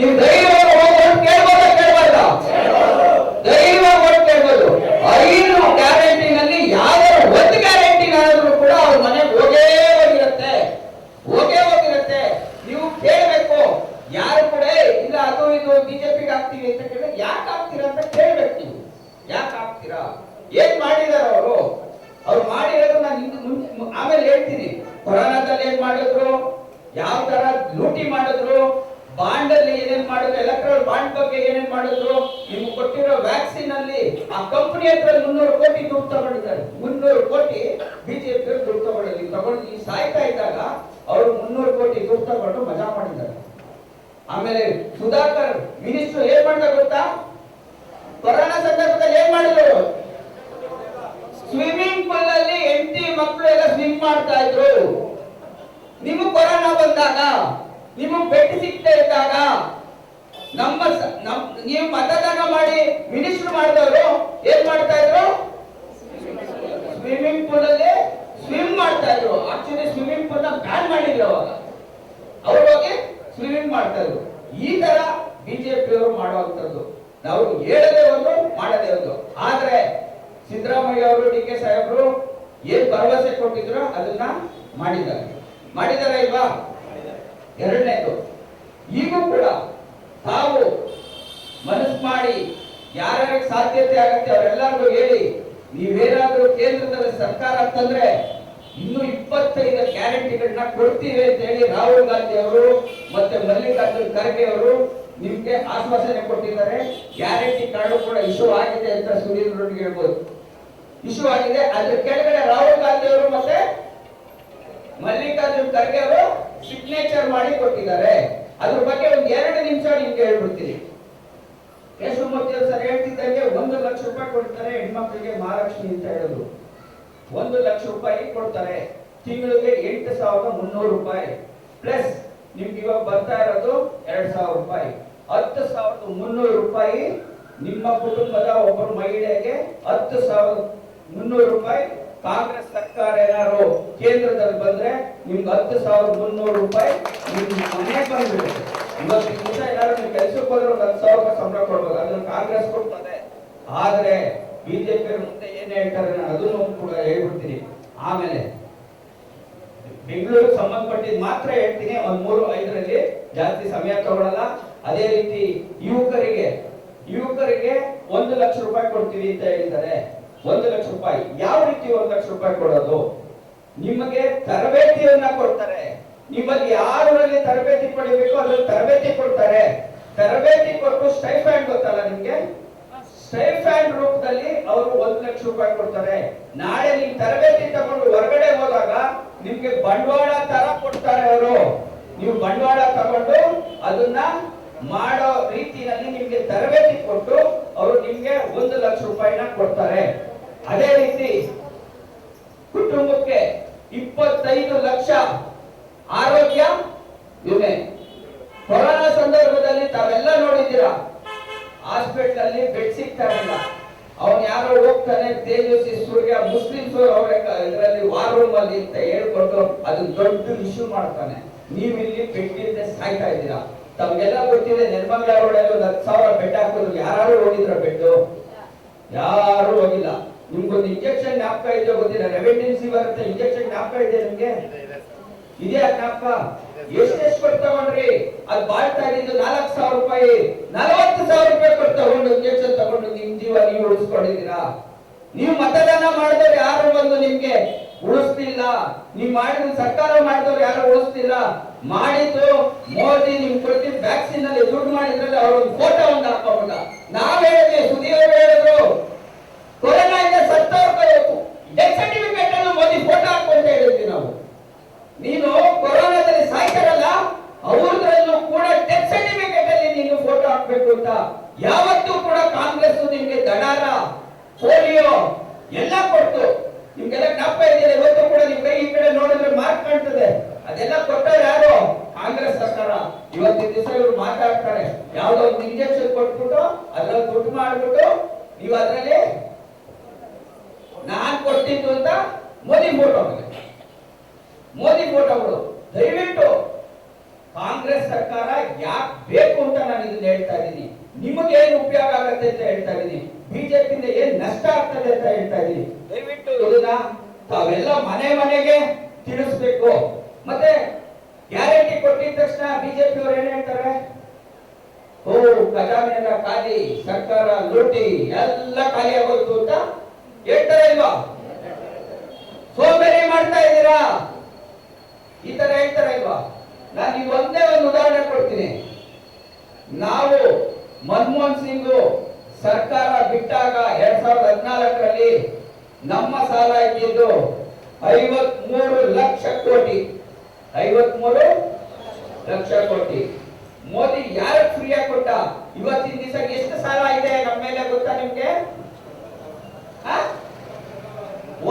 ನೀವು ದೈವ ಕೇಳ್ಬೋದ ಕೇಳ್ಬಾರ್ದ ಧೈರ್ಯವಾಗಿ ಓಟ್ ಕೇಳ್ಬೋದು. ಐದು ಗ್ಯಾರಂಟಿನಲ್ಲಿ ಯಾವ್ದಾದ್ರು ಒಂದು ಗ್ಯಾರಂಟಿನಾದ್ರೂ ಕೂಡ ಅವ್ರ ಮನೆ ಹೋಗೇ ಹೋಗಿರುತ್ತೆ. ಹೋಗೇ ಹೋಗಿರುತ್ತೆ. ನೀವು ಕೇಳಬೇಕು. ಯಾರು ಕೂಡ, ಇಲ್ಲ, ಅದು ಇದು ಬಿಜೆಪಿಗೆ ಹಾಕ್ತೀವಿ ಅಂತ ಕೇಳಿದ್ರೆ ಯಾಕೆ ಹಾಕ್ತೀರಾ ಅಂತ ಕೇಳ್ಬೇಕು ನೀವು. ಯಾಕೆ ಹಾಕ್ತೀರಾ? ಏನ್ ಮಾಡಿದಾರ ಅವರು? ಅವ್ರು ಮಾಡಿರೋದು ನಾನು ಹಿಂದೆ ಆಮೇಲೆ ಹೇಳ್ತೀನಿ. ಕೊರೋನಾದಲ್ಲಿ ಏನ್ ಮಾಡಿದ್ರು? ಯಾವ ತರ ಲೂಟಿ ಮಾಡಿದ್ರು? ಬಾಂಡ್ ಅಲ್ಲಿ ಏನೇನ್ ಮಾಡಿದ್ರು ಎಲೆಕ್ಟ್ರಲ್ ಬಾಂಡ್ ಬಗ್ಗೆ ಏನೇನ್ ಮಾಡಿದ್ರು ನಿಮ್ಗೆ ಕೊಟ್ಟಿರೋ ವ್ಯಾಕ್ಸಿನ್ ಅಲ್ಲಿ ಆ ಕಂಪನಿ ಹತ್ರ ಮುನ್ನೂರು ಕೋಟಿ ದುಡ್ಡು ತಗೊಂಡಿದ್ದಾರೆ. ಮುನ್ನೂರು ಕೋಟಿ ಬಿಜೆಪಿ ದುಡ್ಡು ತಗೊಂಡಿದ್ದಾರೆ. ನೀವು ತಗೊಂಡು ಈ ಸಾಯ್ತಾ ಇದ್ದಾಗ ಅವರು ಮುನ್ನೂರು ಕೋಟಿ ದುಡ್ಡು ತಗೊಂಡು ಮಜಾ ಮಾಡಿದ್ದಾರೆ. ಆಮೇಲೆ ಸುಧಾಕರ್ ಮಿನಿಸ್ಟರ್ ಏನ್ ಮಾಡ್ದ ಗೊತ್ತಾ? ಕೊರೋನಾ ಸಂದರ್ಭದಲ್ಲಿ ಏನ್ ಮಾಡಿದ್ರು? ಸ್ವಿಮ್ಮಿಂಗ್ ಪೂಲ್ ಅಲ್ಲಿ ಎಂಟಿ ಮಕ್ಕಳು ಎಲ್ಲ ಸ್ವಿಮ್ ಮಾಡ್ತಾ ಇದ್ರು. ನಿಮ್ಗೆ ಕೊರೋನಾ ಬಂದಾಗ ನಿಮಗ್ ಭೇಟಿ ಸಿಗ್ತಾ ಇದ್ದಾಗ ನಮ್ಮ ನೀವು ಮತದಾನ ಮಾಡಿ ಮಿನಿಸ್ಟರ್ ಮಾಡಿದವರು ಏನ್ ಮಾಡ್ತಾ ಇದ್ರು? ಸ್ವಿಮ್ಮಿಂಗ್ ಪೂಲ್ ಅಲ್ಲಿ ಸ್ವಿಮ್ ಮಾಡ್ತಾ ಇದ್ರು. ಆಕ್ಚುಲಿ ಸ್ವಿಮ್ಮಿಂಗ್ ಪೂಲ್ನ ಬ್ಯಾನ್ ಮಾಡಿದ್ರು ಅವಾಗ. ಅವ್ರು ಹೋಗಿ ಸ್ವಿಮ್ಮಿಂಗ್ ಮಾಡ್ತಾ ಇದ್ರು. ಈ ತರ ಬಿಜೆಪಿ ಅವರು ಮಾಡುವಂತದ್ದು ನಾವು ಹೇಳದೆ ಒಂದು ಮಾಡದೆ ಒಂದು ಆದ್ರೆ ಸಿದ್ದರಾಮಯ್ಯ ಅವರು, ಡಿ ಕೆ ಸಾಹೇಬ್ರು ಏನ್ ಭರವಸೆ ಕೊಟ್ಟಿದ್ರು ಅದನ್ನ ಮಾಡಿದ್ದಾರೆ. ಮಾಡಿದಾರ ಇಲ್ವಾ? ಎರಡನೇದು, ಈಗೂ ಕೂಡ ತಾವು ಮನಸ್ಸು ಮಾಡಿ ಯಾರ್ಯಾರ ಸಾಧ್ಯತೆ ಆಗುತ್ತೆ ಅವರೆಲ್ಲರಿಗೂ ಹೇಳಿ, ನೀವೇನಾದ್ರೂ ಕೇಂದ್ರದಲ್ಲಿ ಸರ್ಕಾರ ತಂದ್ರೆ ಇನ್ನು ಇಪ್ಪತ್ತೈದು ಗ್ಯಾರಂಟಿಗಳನ್ನ ಕೊಡ್ತೀವಿ ಅಂತ ಹೇಳಿ ರಾಹುಲ್ ಗಾಂಧಿ ಅವರು ಮತ್ತೆ ಮಲ್ಲಿಕಾರ್ಜುನ್ ಖರ್ಗೆ ಅವರು ನಿಮ್ಗೆ ಆಶ್ವಾಸನೆ ಕೊಟ್ಟಿದ್ದಾರೆ. ಗ್ಯಾರಂಟಿ ಕಾರ್ಡು ಕೂಡ ಇಶ್ಯೂ ಆಗಿದೆ ಅಂತ ಸುನೀಲ್ ಹೇಳ್ಬೋದು. ಇಶ್ಯೂ ಆಗಿದೆ. ಅದ್ರ ಕೆಳಗಡೆ ರಾಹುಲ್ ಗಾಂಧಿ ಅವರು ಮತ್ತೆ ಮಲ್ಲಿಕಾರ್ಜುನ್ ಖರ್ಗೆ ಅವರು ಸಿಗ್ನೇಚರ್ ಮಾಡಿ ಕೊಟ್ಟಿದ್ದಾರೆ. ಅದ್ರ ಬಗ್ಗೆ ಒಂದು ಎರಡು ನಿಮಿಷ ನಿಮ್ಗೆ ಹೇಳ್ಬಿಡ್ತೀನಿ. ಅವರು ಸರ್ ಹೇಳ್ತಿದ್ದಂಗೆ ಒಂದು ಲಕ್ಷ ರೂಪಾಯಿ ಕೊಡ್ತಾರೆ, ಹೆಣ್ಮಕ್ಳಿಗೆ ಮಹಾಲಕ್ಷ್ಮಿ ಅಂತ ಹೇಳೋದು ಒಂದು ಲಕ್ಷ ರೂಪಾಯಿ ಕೊಡ್ತಾರೆ. ತಿಂಗಳಿಗೆ ಎಂಟು ಸಾವಿರದ ಮುನ್ನೂರು ರೂಪಾಯಿ. ಪ್ಲಸ್ ನಿಮ್ಗೆ ಇವಾಗ ಬರ್ತಾ ಇರೋದು ಎರಡ್ ಸಾವಿರ ರೂಪಾಯಿ. ಹತ್ತು ಸಾವಿರದ ಮುನ್ನೂರು ರೂಪಾಯಿ ನಿಮ್ಮ ಕುಟುಂಬದ ಒಬ್ಬರು ಮಹಿಳೆಗೆ ಹತ್ತು ಸಾವಿರದ ಮುನ್ನೂರು ರೂಪಾಯಿ ಕಾಂಗ್ರೆಸ್ ಸರ್ಕಾರ ಏನಾದ್ರು ಕೇಂದ್ರದಲ್ಲಿ ಬಂದ್ರೆ ನಿಮ್ಗೆ ಹತ್ತು ಸಾವಿರದ ಮುನ್ನೂರು ರೂಪಾಯಿ ನಿಮ್ ಮನೆ ಬಂದ್ಬಿಡುತ್ತೆ. ಇವತ್ತು ದಿವಸ ಏನಾದ್ರು ನೀವು ಕೆಲ್ಸಕ್ಕೆ ಹೋದ್ರೆ ಒಂದು ಹತ್ತು ಸಾವಿರ ರೂಪಾಯಿ ಸಂಬಳ ಕೊಡ್ಬೋದು. ಅದನ್ನ ಕಾಂಗ್ರೆಸ್ ಕೊಡ್ತದೆ. ಆದ್ರೆ ಬಿಜೆಪಿ ಮುಂದೆ ಏನ್ ಹೇಳ್ತಾರೆ ಅದನ್ನು ಕೂಡ ಹೇಳ್ಬಿಡ್ತೀನಿ. ಆಮೇಲೆ ಬೆಂಗಳೂರಿಗೆ ಸಂಬಂಧಪಟ್ಟಿದ್ ಮಾತ್ರ ಹೇಳ್ತೀನಿ. ಒಂದ್ ಮೂರು, ಐದರಲ್ಲಿ ಜಾಸ್ತಿ ಸಮಯ ತಗೊಳ್ಳಲ್ಲ ಅದೇ ರೀತಿ ಯುವಕರಿಗೆ ಯುವಕರಿಗೆ ಒಂದು ಲಕ್ಷ ರೂಪಾಯಿ ಕೊಡ್ತೀವಿ ಅಂತ ಹೇಳ್ತಾರೆ ಒಂದು ಲಕ್ಷ ರೂಪಾಯಿ ಯಾವ ರೀತಿ ಒಂದು ಲಕ್ಷ ರೂಪಾಯಿ ಕೊಡೋದು, ನಿಮಗೆ ತರಬೇತಿಯನ್ನ ಕೊಡ್ತಾರೆ. ನಿಮ್ಮಲ್ಲಿ ಯಾರಲ್ಲಿ ತರಬೇತಿ ಪಡಿಬೇಕು ಅದ್ರಲ್ಲಿ ತರಬೇತಿ ಕೊಡ್ತಾರೆ. ತರಬೇತಿ ಕೊಟ್ಟು ಸ್ಟೈಫ್ಯಾಂಡ್ ಗೊತ್ತಲ್ಲ ನಿಮ್ಗೆ? ಸ್ಟೈಫ್ಯಾಂಡ್ ರೂಪದಲ್ಲಿ ಅವರು ಒಂದು ಲಕ್ಷ ರೂಪಾಯಿ ಕೊಡ್ತಾರೆ. ನಾಳೆ ನಿಮ್ ತರಬೇತಿ ತಗೊಂಡು ಹೊರಗಡೆ ಹೋದಾಗ ನಿಮ್ಗೆ ಬಂಡವಾಳ ತರ ಕೊಡ್ತಾರೆ ಅವರು. ನೀವು ಬಂಡವಾಳ ತಗೊಂಡು ಅದನ್ನ ಮಾಡೋ ರೀತಿಯಲ್ಲಿ ನಿಮ್ಗೆ ತರಬೇತಿ ಕೊಟ್ಟು ಅವರು ನಿಮ್ಗೆ ಒಂದು ಲಕ್ಷ ರೂಪಾಯಿನ ಕೊಡ್ತಾರೆ. ಅದೇ ರೀತಿ ಕುಟುಂಬಕ್ಕೆ ಇಪ್ಪತ್ತೈದು ಲಕ್ಷ ಆರೋಗ್ಯ ವಿಮೆ ಕೊರೋನಾ ಸಂದರ್ಭದಲ್ಲಿ ತಾವೆಲ್ಲ ನೋಡಿದ್ದೀರಾ? ಹಾಸ್ಪಿಟಲ್ ಅಲ್ಲಿ ಬೆಡ್ ಸಿಗ್ತಾ ಇಲ್ಲ ಅವನ್ ಯಾರೋ ಹೋಗ್ತಾನೆ, ತೇಜಸ್ವಿ ಸೂರ್ಯ ಮುಸ್ಲಿಮ್ಸ್ ಅವರ ಇದರಲ್ಲಿ ವಾರ್ ರೂಮ್ ಅಲ್ಲಿ ಅಂತ ಹೇಳ್ಕೊಂಡು ಅದನ್ನ ದೊಡ್ಡ ಇಶ್ಯೂ ಮಾಡ್ತಾನೆ. ನೀವು ಇಲ್ಲಿ ಬೆಡ್ ಇಲ್ಲದೆ ಸಾಯ್ತಾ ಇದ್ದೀರಾ? ತಮ್ಗೆಲ್ಲ ಗೊತ್ತಿದೆ, ನಿರ್ಮಲ ರೋಡಲ್ಲಿ ಹತ್ತು ಸಾವಿರ ಬೆಡ್ ಹಾಕಿದ್ರು ಯಾರು ಹೋಗಿದ್ರ ಬೆಡ್ ಯಾರು ಹೋಗಿಲ್ಲ. ನಿಮ್ಗೊಂದು ಇಂಜೆಕ್ಷನ್ ಜ್ಞಾಪಕ ಇದೆಯೋ ಗೊತ್ತಿಲ್ಲ. ರೆವೆನ್ಯೂಸಿ ಬರುತ್ತೆ ಇಂಜೆಕ್ಷನ್ ಜ್ಞಾಪಕ ಇದೆ ನಿಮ್ಗೆ? ಇದೆಯಾ ಜ್ಞಾಪಕ? ಎಷ್ಟೆಷ್ಟು ಕೊಟ್ಟು ತಗೊಂಡ್ರಿ ಅದ್ ಬಾಳ್ತಾ ಇದ್ದು ನಾಲ್ಕು ಸಾವಿರ ರೂಪಾಯಿ. ನಲವತ್ತು ಸಾವಿರ ರೂಪಾಯಿ ಕೊಟ್ಟು ತಗೊಂಡು ಇಂಜೆಕ್ಷನ್ ತಗೊಂಡು ನಿಮ್ ಜೀವ ನೀವು ಉಳಿಸ್ಕೊಂಡಿದ್ದೀರಾ? ನೀವು ಮತದಾನ ಮಾಡಿದವ್ರು ಯಾರು ಬಂದು ನಿಮ್ಗೆ ಉಳಿಸ್ತಿಲ್ಲ? ನೀವು ಮಾಡಿದ ಸರ್ಕಾರ ಮಾಡಿದವ್ರು ಯಾರು ಉಳಿಸ್ತಿಲ್ಲ? ಮಾಡಿದ್ದು ಮೋದಿ ನಿಮ್ ಪ್ರತಿ ವ್ಯಾಕ್ಸಿನ್ ಅಲ್ಲಿ ದುಡ್ಡು ಮಾಡಿದ್ರಲ್ಲಿ ಅವ್ರ ಒಂದು ಫೋಟೋ ಒಂದು ಹಾಕೋಬಿಟ್ಟ ನಾವ್ ಪೋಲಿಯೋ ಎಲ್ಲ ಕೊಟ್ಟು. ನಿಮ್ಗೆಲ್ಲ ಕಪ್ಪ ಇದೆಯಲ್ಲ, ಇವತ್ತು ಕೂಡ ನಿಮ್ ಕೈ ಈ ಕಡೆ ನೋಡಿದ್ರೆ ಮಾರ್ಕ್ ಕಾಣ್ತದೆ. ಅದೆಲ್ಲ ಕೊಟ್ಟವ್ರು ಯಾರು? ಕಾಂಗ್ರೆಸ್ ಸರ್ಕಾರ. ಇವತ್ತಿನ ದಿವಸ ಇವ್ರು ಮಾತಾಡ್ತಾರೆ. ಯಾವ್ದೋ ಒಂದು ಇಂಜೆಕ್ಷನ್ ಕೊಟ್ಬಿಟ್ಟು, ಅದ್ರಲ್ಲಿ ದುಡ್ಡು ಮಾಡ್ಬಿಟ್ಟು, ನೀವು ಅದ್ರಲ್ಲಿ ನಾನ್ ಕೊಟ್ಟಿದ್ದು ಅಂತ ಮೋದಿ ಫೋಟೋ ಮೋದಿ ಫೋಟೋಗಳು ದಯವಿಟ್ಟು ಆಗ್ತದೆ ಅಂತ ಹೇಳ್ತಾ ಇದ್ದೀನಿ. ದಯವಿಟ್ಟು ಇದನ್ನ ತಾವೆಲ್ಲ ಮನೆ ಮನೆಗೆ ತಿಳಿಸ್ಬೇಕು. ಮತ್ತೆ ಗ್ಯಾರಂಟಿ ಕೊಟ್ಟಿದ ತಕ್ಷಣ ಬಿಜೆಪಿ ಅವ್ರು ಏನ್ ಹೇಳ್ತಾರೆ? ಓ ಖಜಾನೆ ಎಲ್ಲ ಖಾಲಿ ಸರ್ಕಾರ ಲೂಟಿ ಎಲ್ಲ ಖಾಲಿ ಆಗೋಯ್ತು ಅಂತ ಹೇಳ್ತಾರೆ ಇಲ್ವಾ? ಸೋಂಬೇರಿ ಮಾಡ್ತಾ ಇದ್ದೀರಾ? ಈ ತರ ಹೇಳ್ತಾರೆ ಇಲ್ವಾ? ನಾನು ಈಗ ಒಂದೇ ಒಂದು ಉದಾಹರಣೆ ಕೊಡ್ತೀನಿ. ನಾವು ಮನಮೋಹನ್ ಸಿಂಗ್ ಸರ್ಕಾರ ಬಿಟ್ಟಾಗ ಎರಡ್ ಸಾವಿರದ ಹದಿನಾಲ್ಕರಲ್ಲಿ ನಮ್ಮ ಸಾಲ ಇದ್ದಿದ್ದು ಐವತ್ಮೂರು ಲಕ್ಷ ಕೋಟಿ. ಐವತ್ಮೂರು ಲಕ್ಷ ಕೋಟಿ. ಮೋದಿ ಯಾರ ಫ್ರೀಯಾಗಿ ಕೊಟ್ಟ? ಇವತ್ತಿನ ದಿವಸ ಎಷ್ಟು ಸಾಲ ಇದೆ ನಮ್ಮ ಮೇಲೆ ಗೊತ್ತಾ ನಿಮ್ಗೆ?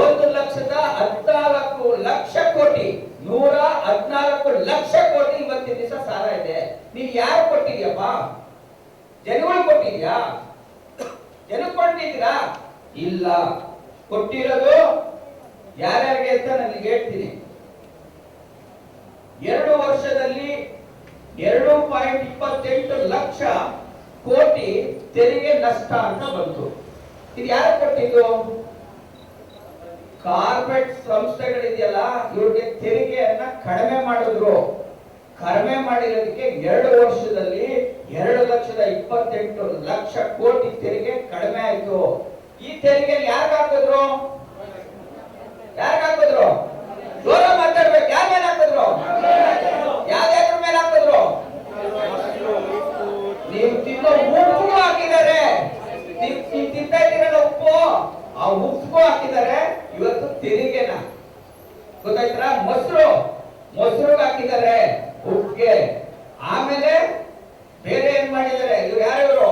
ಒಂದು ಲಕ್ಷದ ಹದಿನಾಲ್ಕು ಲಕ್ಷ ಕೋಟಿ. ನೂರ ಹದಿನಾಲ್ಕು ಲಕ್ಷ ಕೋಟಿ ಇವತ್ತಿನ ದಿವಸ ಸಾಲ ಇದೆ. ನೀವು ಯಾರು ಕೊಟ್ಟಿದ್ಯಪ್ಪ? ಜನಗಳು ಕೊಟ್ಟಿದ್ಯಾ? ಕೊಟ್ಟಿದ್ದೀರಾ ಇಲ್ಲ. ಕೊಟ್ಟಿರೋದು ಯಾರ್ಯಾರಿಗೆ ಅಂತ ನನಗೆ ಹೇಳ್ತೀನಿ. ಎರಡು ವರ್ಷದಲ್ಲಿ ಎರಡು ಪಾಯಿಂಟ್ ಇಪ್ಪತ್ತೆಂಟು ಲಕ್ಷ ಕೋಟಿ ತೆರಿಗೆ ನಷ್ಟ ಅಂತ ಬಂತು. ಇದು ಯಾರು ಕೊಟ್ಟಿದ್ದು? ಕಾರ್ಪೊರೇಟ್ ಸಂಸ್ಥೆಗಳಿದೆಯಲ್ಲ, ಇವ್ರಿಗೆ ತೆರಿಗೆಯನ್ನ ಕಡಿಮೆ ಮಾಡಿದ್ರು. ಕಡಿಮೆ ಮಾಡಿರೋದಕ್ಕೆ ಎರಡು ವರ್ಷದಲ್ಲಿ ಎರಡು ಲಕ್ಷದ ಇಪ್ಪತ್ತೆಂಟು ಲಕ್ಷ ಕೋಟಿ ತೆರಿಗೆ ಕಡಿಮೆ ಆಯ್ತು. ಈ ತೆರಿಗೆ ಯಾರು ಹಾಕಿದ್ರು? ಯಾರು ಹಾಕಿದ್ರು? ಜೋರ ಮಾತಾಡ್ಬೇಕು. ಯಾರ ಮೇಲೆ ಹಾಕಿದ್ರು? ಯಾವ್ದಾದ್ರ ಮೇಲೆ ಹಾಕಿದ್ರು? ನೀವು ತಿನ್ನೋ ಉಪ್ಪು ಹಾಕಿದ್ದಾರೆ. ನೀವು ತಿಂತಾ ಇದ್ದೀರಲ್ಲ ಉಪ್ಪು? ಆ ಉಪ್ಪು ಹಾಕಿದ್ದಾರೆ. ಇವತ್ತು ತೆರಿಗೆನ. ಗೊತ್ತಾಯ್ತಾ ಮೊಸರು. ಮೊಸರು ಹಾಕಿದ್ದಾರೆ ಉಪ್ಪಿಗೆ ಆಮೇಲೆ ಬೇರೆ ಏನ್ ಮಾಡಿದ್ದಾರೆ? ಇವ್ರು ಯಾರು ಇವರು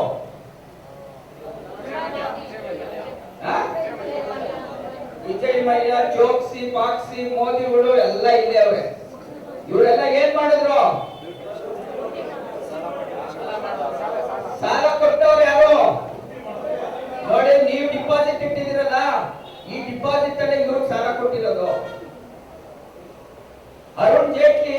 ವಿಜಯ್ ಮಲ್ಯ ಚೋಕ್ಸಿ ಪಾಕ್ಸಿ, ಮೋದಿಗಳು ಎಲ್ಲ ಇಲ್ಲೇ ಅವ್ರೆ. ಇವರೆಲ್ಲ ಏನ್ ಮಾಡಿದ್ರು? ಸಾಲ ಕೊಟ್ಟವ್ರು ಯಾರು? ನೋಡಿ, ನೀವು ಡಿಪಾಸಿಟ್ ಇಟ್ಟಿದ್ದೀರಲ್ಲ, ಈ ಡಿಪಾಸಿಟ್ ಅಲ್ಲಿ ಇವ್ರಿಗೆ ಸಾಲ ಕೊಟ್ಟಿರೋದು. ಅರುಣ್ ಜೇಟ್ಲಿ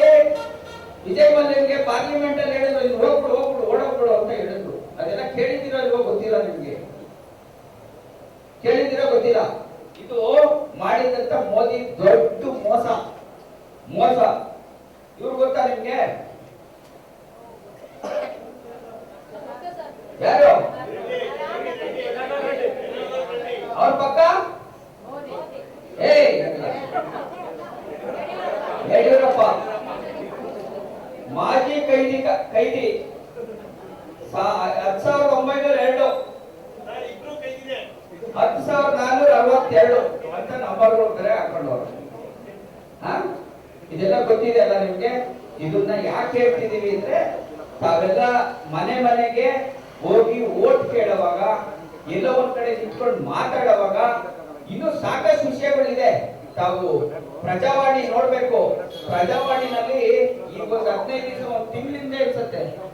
ವಿಜಯ್ ಮಲ್ಯಂಗೆ ಪಾರ್ಲಿಮೆಂಟ್ ಅಲ್ಲಿ ಹೇಳಿದ್ರು ಇದು ಹೋಗ್ಬಿಡು ಹೋಗ್ಬಿಡು ಓಡೋಗ್ಬಿಡು ಅಂತ ಹೇಳಿದ್ರು ಅದೆಲ್ಲ ಕೇಳಿದ್ದೀರೋ ಇಲ್ವೋ ಗೊತ್ತಿಲ್ಲ ನಿಮ್ಗೆ. ಕೇಳಿದ್ದೀರಾ ಗೊತ್ತಿಲ್ಲ. ಇದು ಮಾಡಿದಂತ ಮೋದಿ ದೊಡ್ಡ ಮೋಸ. ಮೋಸ. ಇವ್ರು ಗೊತ್ತಾ ನಿಮ್ಗೆ? ಯಾರು ಅವ್ರ ಪಕ್ಕ ಏ ಯಡಿಯೂರಪ್ಪ ಮಾಜಿ ಕೈದಿ ಕೈದಿ ಸಾ- ಹತ್ತು ಸಾವಿರದ ಒಂಬೈನೂರ ಎರಡು ಹತ್ತು ಸಾವಿರದ ಅರವತ್ತೆರಡು ಅಂತ ನಂಬರ್ಗಳು ಬೇರೆ ಹಾಕೊಂಡವ್ರು. ಹಾ? ಇದೆಲ್ಲ ಗೊತ್ತಿದೆ ಅಲ್ಲ ನಿಮ್ಗೆ? ಇದನ್ನ ಯಾಕೆ ಹೇಳ್ತಿದೀವಿ ಅಂದ್ರೆ, ತಾವೆಲ್ಲ ಮನೆ ಮನೆಗೆ ಹೋಗಿ ಓಟ್ ಕೇಳುವಾಗ, ಎಲ್ಲೋ ಒಂದ್ ಕಡೆ ನಿಂತ್ಕೊಂಡು ಮಾತಾಡುವಾಗ ಇನ್ನು ಸಾಕಷ್ಟು ವಿಷಯಗಳಿದೆ. ತಾವು ಪ್ರಜಾವಾಣಿ ನೋಡ್ಬೇಕು. ಪ್ರಜಾವಾಣಿನಲ್ಲಿ ಈಗ ಒಂದು ಹದಿನೈದು ದಿವಸ, ಒಂದು ತಿಂಗಳಿಂದ ಅನ್ಸುತ್ತೆ